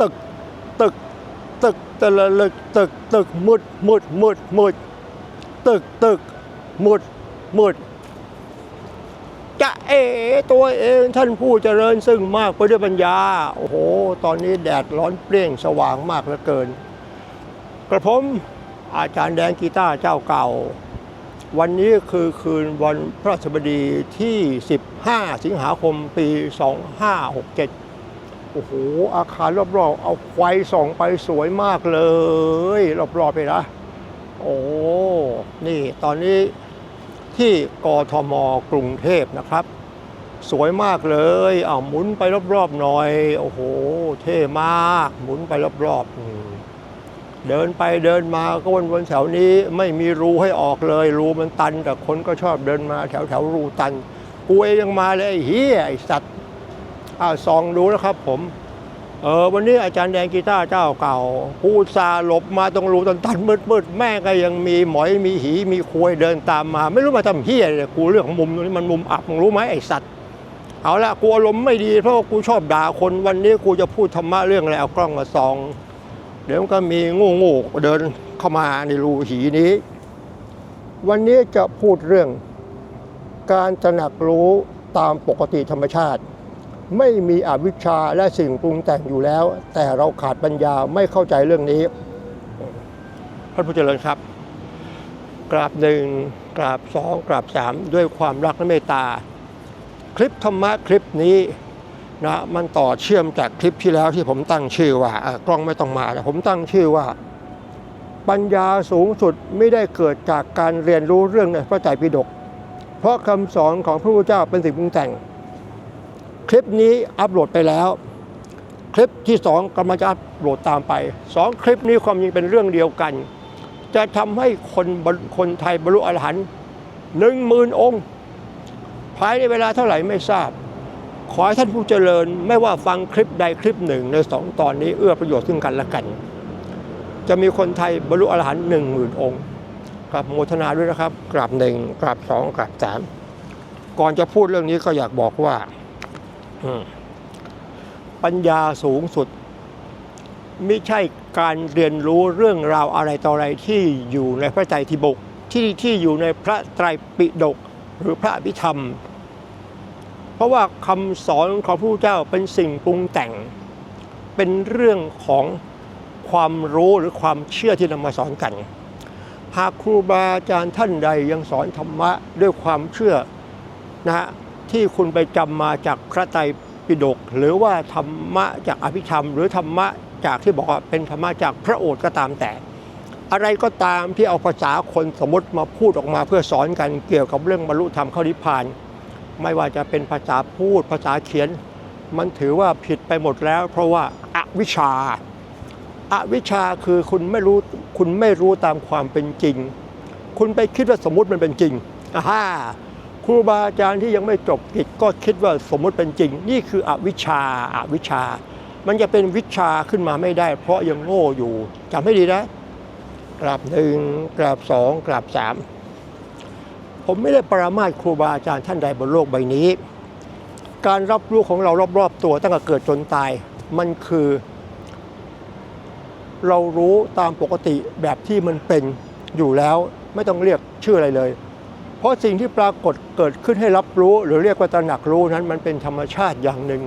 ตึก ตึก ตึกตะละลึกตึก ตึกมืดมืดมืดมืดตึก ตึกมืดมืดจะเอตัวเองท่านผู้เจริญซึ่งมากไปด้วยปัญญา โอ้โห ตอนนี้แดดร้อนเปรี้ยงสว่างมากเหลือเกิน กระผมอาจารย์แดงกีตาร์เจ้าเก่า วันนี้คือคืนวันพระสบดีที่ 15 สิงหาคมปี 2567 โอ้โห อาคารรอบๆ เอาไฟส่องไปสวยมากเลย รอบๆไปนะ โอ้ นี่ตอนนี้ที่กทมกรุงเทพนะครับ สวยมากเลยเอาหมุนไปรอบๆหน่อย โอ้โห เท่มาก หมุนไปรอบๆ เดินไปเดินมาก็วนๆแถวนี้ไม่มีรูให้ออกเลย รูมันตัน แต่คนก็ชอบเดินมาแถวแถวๆรูตันกูเองยังมาเลยเฮียไอสัตว์อ่าซองดูนะครับผมเออวันนี้อาจารย์แดงกีตาร์เจ้าเก่าผู้อุตสาหลบมาตรงรูตันตันมืดมืดๆแม่ก็ยังมีหมอยมีหีมีควยเดินตามมา ไม่รู้มาทำเฮียเลยกูเรื่องของมุมตรงนี้มันมุมอับมึงรู้ไหมไอสัตว์เอาละกูอารมณ์ไม่ดีเพราะกูชอบด่าคนวันนี้กูจะพูดธรรมะเรื่องอะไรเอากล้องมาซอง เดี๋ยวมันก็มีงูงูเดินเข้ามาในรูหีนี้ วันนี้จะพูดเรื่อง การตระหนักรู้ตามปกติธรรมชาติ ไม่มีอวิชชาและสิ่งปรุงแต่งอยู่แล้ว แต่เราขาดปัญญาไม่เข้าใจเรื่องนี้พระผู้เจริญครับ กราบหนึ่งกราบสองกราบสามด้วยความรักและเมตตา คลิปธรรมะคลิปนี้ นะมันต่อเชื่อมจากคลิปที่แล้วที่ผมตั้งชื่อว่ากล้องไม่ต้องมาแต่ผมตั้งชื่อว่า ปัญญาสูงสุดไม่ได้เกิดจากการเรียนรู้เรื่องในพระไตรปิฎกเพราะคำสอนของพระพุทธเจ้าเป็นสิ่งปรุงแต่ง คลิปนี้อัปโหลดไปแล้ว คลิปที่สองกำลังจะอัปโหลดตามไปสองคลิปนี้ความจริงเป็นเรื่องเดียวกัน จะทำให้คนคนไทยบรรลุอรหันต์หนึ่งหมื่นองค์ ภายในเวลาเท่าไหร่ไม่ทราบ ขอให้ท่านผู้เจริญไม่ว่าฟังคลิปใดคลิปหนึ่งในสองตอนนี้เอื้อประโยชน์ซึ่งกันและกัน จะมีคนไทยบรรลุอรหันต์หนึ่งหมื่นองค์กราบโมทนาด้วยนะครับกราบหนึ่งกราบสองกราบสามก่อนจะพูดเรื่องนี้ก็อยากบอกว่าปัญญาสูงสุด ไม่ใช่การเรียนรู้เรื่องราวอะไรต่ออะไรที่อยู่ในพระไตรปิฎกที่ที่อยู่ในพระไตรปิฎกหรือพระอภิธรรม เพราะว่าคำสอนของพระเจ้าเป็นสิ่งปรุงแต่ง เป็นเรื่องของความรู้หรือความเชื่อที่นำมาสอนกัน หากครูบาอาจารย์ท่านใดยังสอนธรรมะด้วยความเชื่อนะฮะที่คุณไปจำมาจากพระไตรปิฎกหรือว่าธรรมะจากอภิธรรม หรือธรรมะจากที่บอกว่าเป็นธรรมะจากพระโอษฐ์ก็ตามแต่อะไรก็ตามที่เอาภาษาคนสมมติมาพูดออกมาเพื่อสอนกันเกี่ยวกับเรื่องบรรลุธรรมเข้านิพพาน ไม่ว่าจะเป็นภาษาพูดภาษาเขียน มันถือว่าผิดไปหมดแล้ว เพราะว่าอาวิชชาอาวิชชาคือคุณไม่รู้คุณไม่รู้ตามความเป็นจริง คุณไปคิดว่าสมมุติมันเป็นจริงอ่าฮ่าครูบาอาจารย์ที่ยังไม่จบกิจก็คิดว่าสมมุติเป็นจริง นี่คืออวิชชาอาวิชชา มันจะเป็นวิชาขึ้นมาไม่ได้ เพราะยังโง่อยู่จำให้ดีนะกราบหนึ่งกราบสองกราบสาม ผมไม่ได้ปรามาสครูบาอาจารย์ท่านใดบนโลกใบนี้ การรับรู้ของเรารอบๆตัวตั้งแต่เกิดจนตายมันคือ เรารู้ตามปกติแบบที่มันเป็นอยู่แล้วไม่ต้องเรียกชื่ออะไรเลย เพราะสิ่งที่ปรากฏเกิดขึ้นให้รับรู้ หรือเรียกว่าตระหนักรู้นั้นมันเป็นธรรมชาติอย่างหนึ่ง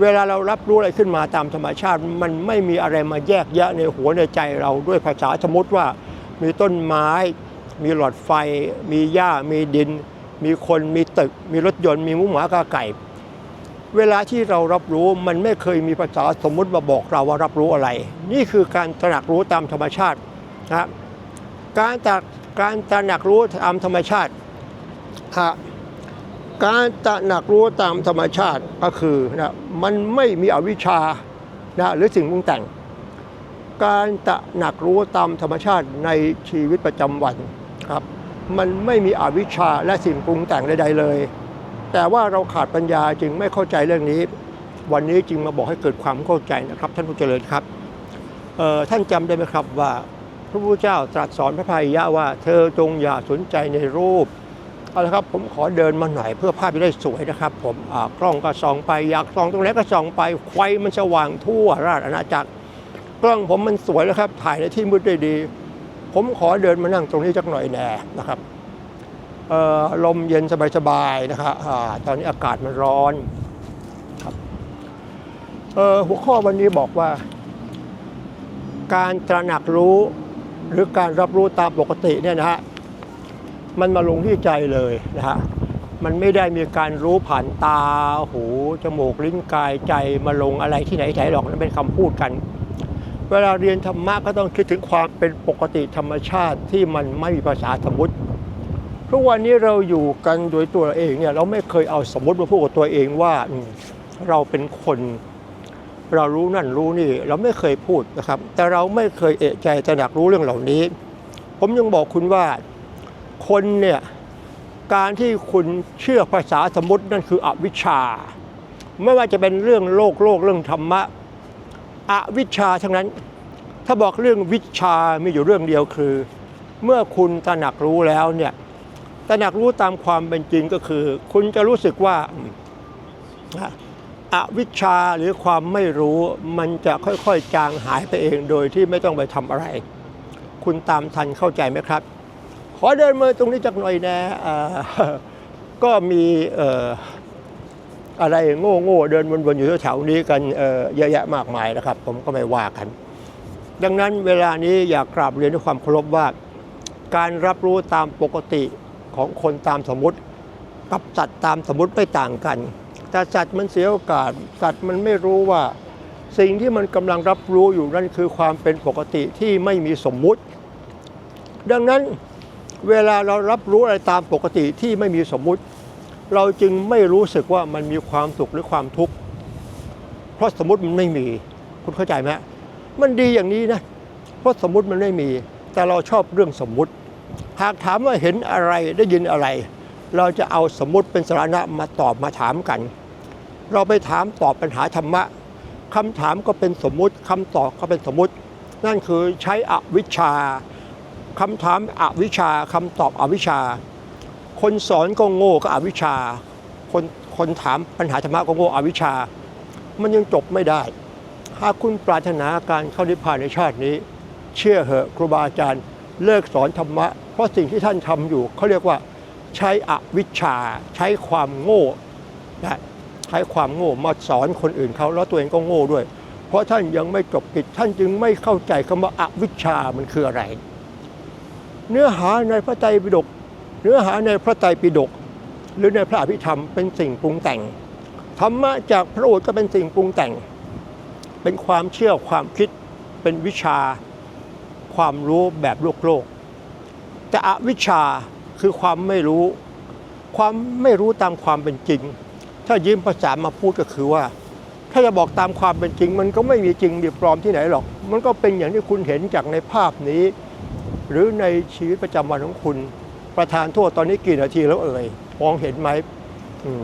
เวลาเรารับรู้อะไรขึ้นมาตามธรรมชาติ มันไม่มีอะไรมาแยกแยะในหัวในใจเราด้วยภาษาสมมติว่ามีต้นไม้ มีหลอดไฟ มีหญ้า มีดิน มีคนมีตึก มีรถยนต์ มีหมูหมากาไก่ เวลาที่เรารับรู้มันไม่เคยมีภาษาสมมุติมาบอกเราว่ารับรู้อะไร นี่คือการตระหนักรู้ตามธรรมชาตินะการตระการตระหนักรู้ตามธรรมชาติการตระหนักรู้ตามธรรมชาติก็คือนะมันไม่มีอวิชชานะหรือสิ่งปรุงแต่ง การตระหนักรู้ตามธรรมชาติในชีวิตประจำวัน ครับ มันไม่มีอวิชชาและสิ่งปรุงแต่งใดๆเลย แต่ว่าเราขาดปัญญาจึงไม่เข้าใจเรื่องนี้ วันนี้จึงมาบอกให้เกิดความเข้าใจนะครับ ท่านผู้เจริญครับท่านจำได้ไหมครับว่าพระพุทธเจ้าตรัสสอนพระพายะว่า เธอจงอย่าสนใจในรูปเอาละครับผมขอเดินมาหน่อยเพื่อภาพจะได้สวยนะครับ ผมกล้องก็ส่องไปอยากส่องตรงไหนก็ส่องไปไฟมันสว่างทั่วราชอาณาจักร กล้องผมมันสวยแล้วครับ ถ่ายในที่มืดได้ดี ผมขอเดินมานั่งตรงนี้สักหน่อยแน่นะครับลมเย็นสบายๆนะครับอตอนนี้อากาศมันร้อนครับหัวข้อวันนี้บอกว่า การตระหนักรู้หรือการรับรู้ตามปกติเนี่ยนะฮะมันมาลงที่ใจเลยนะฮะมันไม่ได้มีการรู้ผ่านตาหูจมูกลิ้นกายใจมาลงอะไรที่ไหนไหนหรอกนั่นเป็นคำพูดกัน เวลาเรียนธรรมะก็ต้องคิดถึงความเป็นปกติธรรมชาติที่มันไม่มีภาษาสมมติทุกวันนี้เราอยู่กันโดยตัวเราเองเนี่ยเราไม่เคยเอาสมมติมาพูดกับตัวเองว่าเราเป็นคนเรารู้นั่นรู้นี่เราไม่เคยพูดนะครับ แต่เราไม่เคยเอะใจตระหนักรู้เรื่องเหล่านี้ ผมยังบอกคุณว่าคนเนี่ยการที่คุณเชื่อภาษาสมมตินั่นคืออวิชชา ไม่ว่าจะเป็นเรื่องโลกโลกเรื่องธรรมะ อวิชชาทั้งนั้น ถ้าบอกเรื่องวิชามีอยู่เรื่องเดียวคือ เมื่อคุณตระหนักรู้แล้วเนี่ยตระหนักรู้ตามความเป็นจริงก็คือ คุณจะรู้สึกว่าอวิชชาหรือความไม่รู้มันจะค่อยๆ จางหายไปเองโดยที่ไม่ต้องไปทำอะไร คุณตามทันเข้าใจไหมครับ ขอเดินมาตรงนี้จักหน่อยนะก็มีเอะไรโง่โง่เดินวนๆอยู่แถวๆนี้กันเยอะแยะมากมายนะครับ ผมก็ไม่ว่ากัน ดังนั้นเวลานี้อยากกราบเรียนด้วยความเคารพว่า การรับรู้ตามปกติของคนตามสมมติ กับสัตว์ตามสมมติไม่ต่างกัน แต่สัตว์มันเสียโอกาสสัตว์มันไม่รู้ว่า สิ่งที่มันกำลังรับรู้อยู่นั่นคือความเป็นปกติที่ไม่มีสมมุติ ดังนั้นเวลาเรารับรู้อะไรตามปกติที่ไม่มีสมมุติ เราจึงไม่รู้สึกว่ามันมีความสุขหรือความทุกข์ เพราะสมมติมันไม่มี คุณเข้าใจไหมมันดีอย่างนี้นะ เพราะสมมติมันไม่มี แต่เราชอบเรื่องสมมุติ หากถามว่าเห็นอะไรได้ยินอะไร เราจะเอาสมมติเป็นสาระมาตอบมาถามกัน เราไปถามตอบปัญหาธรรมะคำถามก็เป็นสมมุติคำตอบก็เป็นสมมุติ นั่นคือใช้อวิชชาคำถามอวิชชาคำตอบอวิชชา คนสอนก็โง่ก็อวิชชา คนคนถามปัญหาธรรมะก็โง่อวิชชา มันยังจบไม่ได้ หากคุณปรารถนาการเข้านิพพานในชาตินี้ เชื่อเหอะครูบาอาจารย์เลิกสอนธรรมะ เพราะสิ่งที่ท่านทำอยู่เขาเรียกว่าใช้อวิชชา ใช้ความโง่นะใช้ความโง่มาสอนคนอื่นเขาแล้วตัวเองก็โง่ด้วย เพราะท่านยังไม่จบกิจท่านจึงไม่เข้าใจคำว่าอวิชชามันคืออะไร เนื้อหาในพระไตรปิฎก เนื้อหาในพระไตรปิฎกหรือในพระอภิธรรมเป็นสิ่งปรุงแต่ง ธรรมะจากพระโอษฐ์ก็เป็นสิ่งปรุงแต่ง เป็นความเชื่อความคิดเป็นวิชาความรู้แบบโลกโลก แต่อวิชาคือความไม่รู้ ความไม่รู้ตามความเป็นจริง ถ้ายืมภาษามาพูดก็คือว่า ถ้าจะบอกตามความเป็นจริง มันก็ไม่มีจริงดีปลอมที่ไหนหรอก มันก็เป็นอย่างที่คุณเห็นจากในภาพนี้ หรือในชีวิตประจำวันของคุณ ประธานโทษตอนนี้กี่นาทีแล้วเอ่ยมองเห็นไหม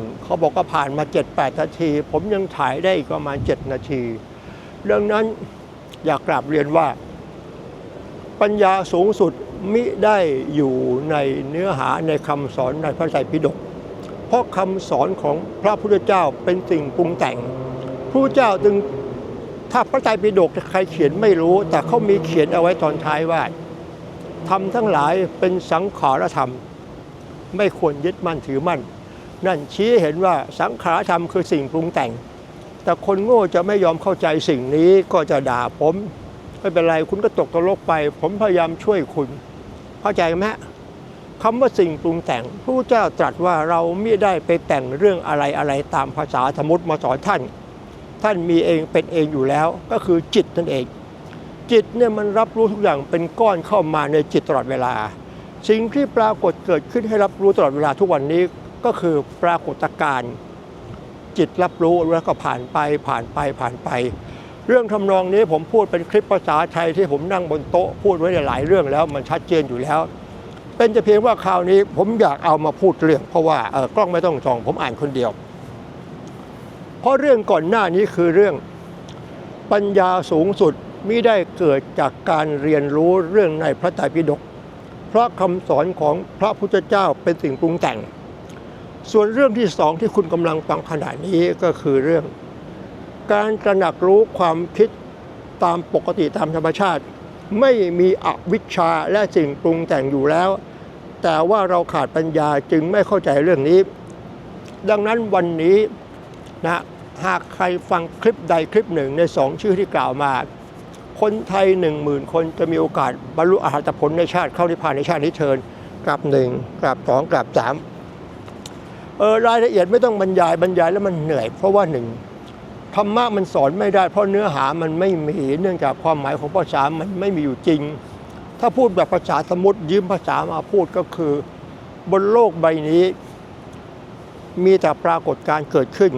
มเขาบอกว่าผ่านมา 7-8 นาที ผมยังถ่ายได้อีกประมาณ 7 นาทีดังนั้นอยากกราบเรียนว่า ปัญญาสูงสุดมิได้อยู่ในเนื้อหาในคำสอนในพระไตรปิฎกเพราะคำสอนของพระพุทธเจ้าเป็นสิ่งปรุงแต่งพระพุทธเจ้าจึงถ้าพระไตรปิฎกใครเขียนไม่รู้ แต่เขามีเขียนเอาไว้ตอนท้ายว่า ธรรมทั้งหลายเป็นสังขารธรรม ไม่ควรยึดมั่นถือมั่น นั่นชี้เห็นว่าสังขารธรรมคือสิ่งปรุงแต่ง แต่คนโง่จะไม่ยอมเข้าใจสิ่งนี้ก็จะด่าผมไม่เป็นไรคุณก็ตกตะลกไป ผมพยายามช่วยคุณ เข้าใจไหมคำว่าสิ่งปรุงแต่งพระเจ้าตรัสว่าเราไม่ได้ไปแต่งเรื่องอะไรอะไรตามภาษาสมมติมาสอนท่าน ท่านมีเองเป็นเองอยู่แล้วก็คือจิตนั่นเอง จิตเนี่ยมันรับรู้ทุกอย่างเป็นก้อนเข้ามาในจิตตลอดเวลา สิ่งที่ปรากฏเกิดขึ้นให้รับรู้ตลอดเวลาทุกวันนี้ก็คือปรากฏการณ์จิตรับรู้แล้วก็ผ่านไปผ่านไปผ่านไป เรื่องทำนองนี้ผมพูดเป็นคลิปภาษาไทยที่ผมนั่งบนโต๊ะพูดไว้หลายเรื่องแล้วมันชัดเจนอยู่แล้ว เป็นจะเพียงว่าคราวนี้ผมอยากเอามาพูดเรื่อง เพราะว่าเออกล้องไม่ต้องส่อง ผมอ่านคนเดียว เพราะเรื่องก่อนหน้านี้คือเรื่องปัญญาสูงสุด มิได้เกิดจากการเรียนรู้เรื่องในพระไตรปิฎกเพราะคำสอนของพระพุทธเจ้าเป็นสิ่งปรุงแต่ง ส่วนเรื่องที่สองที่คุณกำลังฟังขณะนี้ก็คือเรื่อง การตระหนักรู้ความคิดตามปกติตามธรรมชาติ ไม่มีอวิชชาและสิ่งปรุงแต่งอยู่แล้ว แต่ว่าเราขาดปัญญาจึงไม่เข้าใจเรื่องนี้ ดังนั้นวันนี้นะหากใครฟังคลิปใดคลิปหนึ่งในสองชื่อที่กล่าวมา คนไทยหนึ่งหมื่นคนจะมีโอกาสบรรลุอรหัตผลในชาติเข้านิพพานในชาตินี้เชิญกลับหนึ่งกลับสองกลับสามเออรายละเอียดไม่ต้องบรรยายบรรยายแล้วมันเหนื่อย เพราะว่าหนึ่งธรรมะมันสอนไม่ได้ เพราะเนื้อหามันไม่มีเนื่องจากความหมายของภาษามันไม่มีอยู่จริง ถ้าพูดแบบภาษาสมมติยืมภาษามาพูดก็คือ บนโลกใบนี้ มีแต่ปรากฏการณ์เกิดขึ้น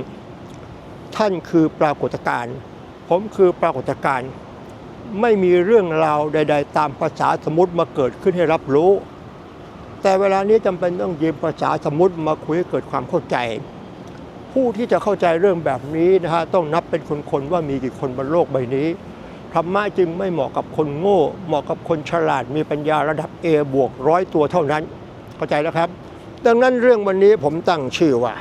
ท่านคือปรากฏการณ์ผมคือปรากฏการณ์ ไม่มีเรื่องราวใด ๆ ตามภาษาสมมติมาเกิดขึ้นให้รับรู้ แต่เวลานี้จำเป็นต้องยืมภาษาสมมติมาคุยให้เกิดความเข้าใจ ผู้ที่จะเข้าใจเรื่องแบบนี้นะฮะต้องนับเป็นคนๆว่ามีกี่คนบนโลกใบนี้ธรรมะจึงไม่เหมาะกับคนโง่ เหมาะกับคนฉลาดมีปัญญาระดับ A บวกร้อยตัวเท่านั้น เข้าใจแล้วครับ ดังนั้นเรื่องวันนี้ผมตั้งชื่อว่า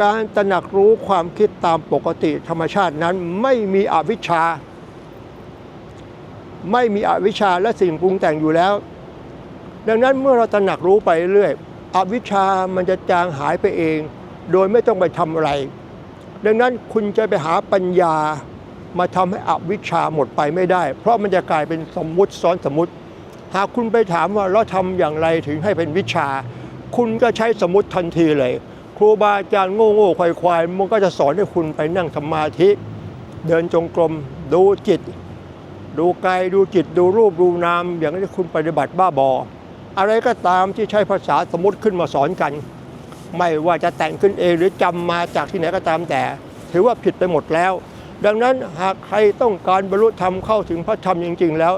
การตระหนักรู้ความคิดตามปกติธรรมชาตินั้นไม่มีอวิชชา ไม่มีอวิชชาและสิ่งปรุงแต่งอยู่แล้ว ดังนั้นเมื่อเราตระหนักรู้ไปเรื่อยอวิชชามันจะจางหายไปเอง โดยไม่ต้องไปทำอะไร ดังนั้นคุณจะไปหาปัญญามาทำให้อวิชชาหมดไปไม่ได้ เพราะมันจะกลายเป็นสมมุติซ้อนสมมุติ หากคุณไปถามว่าเราทำอย่างไรถึงให้เป็นวิชา คุณก็ใช้สมมติทันทีเลย ครูบาอาจารย์โง่โง่ควายควายมันก็จะสอนให้คุณไปนั่งสมาธิ เดินจงกรมดูจิต ดูกายดูจิตดูรูปดูนาม อย่างที่คุณปฏิบัติบ้าบอ อะไรก็ตามที่ใช้ภาษาสมมติขึ้นมาสอนกัน ไม่ว่าจะแต่งขึ้นเองหรือจำมาจากที่ไหนก็ตามแต่ ถือว่าผิดไปหมดแล้ว ดังนั้นหากใครต้องการบรรลุธรรมเข้าถึงพระธรรมจริง ๆ แล้ว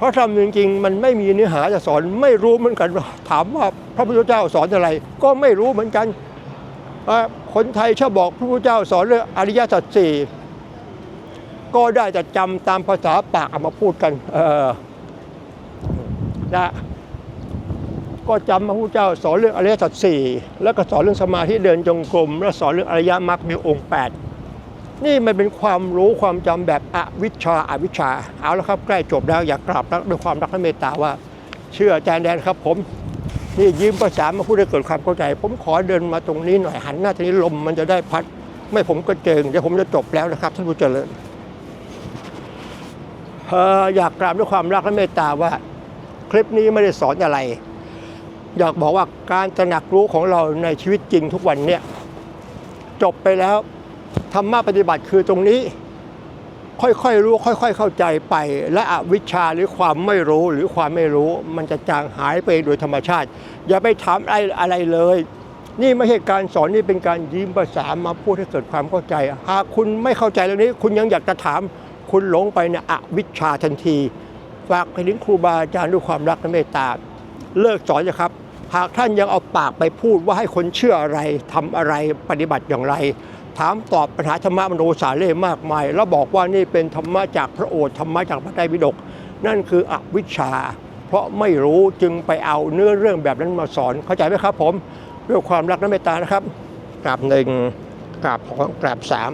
พระธรรมจริง ๆ มันไม่มีเนื้อหาจะสอนไม่รู้เหมือนกันถามว่าพระพุทธเจ้าสอนอะไร ก็ไม่รู้เหมือนกันคนไทยชอบบอกพระพุทธเจ้าสอนเรื่องอริยสัจสี่ ก็ได้แต่จำตามภาษาปากเอามาพูดกันเออนะก็จำพระพุทธเจ้าสอนเรื่องอริยสัจสี่แล้วก็สอนเรื่องสมาธิเดินจงกรม แล้วสอนเรื่องอริยมรรคมีองค์แปดนี่มันเป็นความรู้ความจำแบบอวิชชาอาวิชชา เอาแล้วครับใกล้จบแล้วอยากกราบรักด้วยความรักและเมตตาว่า เชื่ออาจารย์แดนครับผมนี่ยืมภาษามาพูดให้เกิดความเข้าใจ ผมขอเดินมาตรงนี้หน่อยหันหน้าทางนี้ลมมันจะได้พัด ไม่ผมก็เจิงเดี๋ยวผมจะจบแล้วนะครับท่านผู้เจริญ อ่ออยากกราบด้วยความรักและเมตตาว่า คลิปนี้ไม่ได้สอนอะไร อยากบอกว่าการตระหนักรู้ของเราในชีวิตจริงทุกวันเนี่ยจบไปแล้วธรรมะปฏิบัติคือตรงนี้ ค่อยๆรู้ ค่อย ๆ เข้าใจไป และอวิชชาหรือความไม่รู้หรือความไม่รู้ มันจะจางหายไปโดยธรรมชาติ อย่าไปถามอะไรอะไรเลย นี่ไม่ใช่การสอนนี่เป็นการยืมภาษามาพูดให้เกิดความเข้าใจ หากคุณไม่เข้าใจเรื่องนี้ คุณยังอยากจะถาม คุณหลงไปเนี่ยอวิชชาทันที ฝากไปถึงครูบาอาจารย์ด้วยความรักและเมตตา เลิกสอนนะครับ หากท่านยังเอาปากไปพูดว่าให้คนเชื่ออะไรทำอะไรปฏิบัติอย่างไร ถามตอบปัญหาธรรมะมโนสาเล่มากมาย แล้วบอกว่านี่เป็นธรรมะจากพระโอษฐ์ธรรมะจากพระไตรปิฎกนั่นคืออวิชชา เพราะไม่รู้จึงไปเอาเนื้อเรื่องแบบนั้นมาสอนเข้าใจไหมครับผมด้วยความรักและเมตตานะครับกราบหนึ่งกราบสองกราบสาม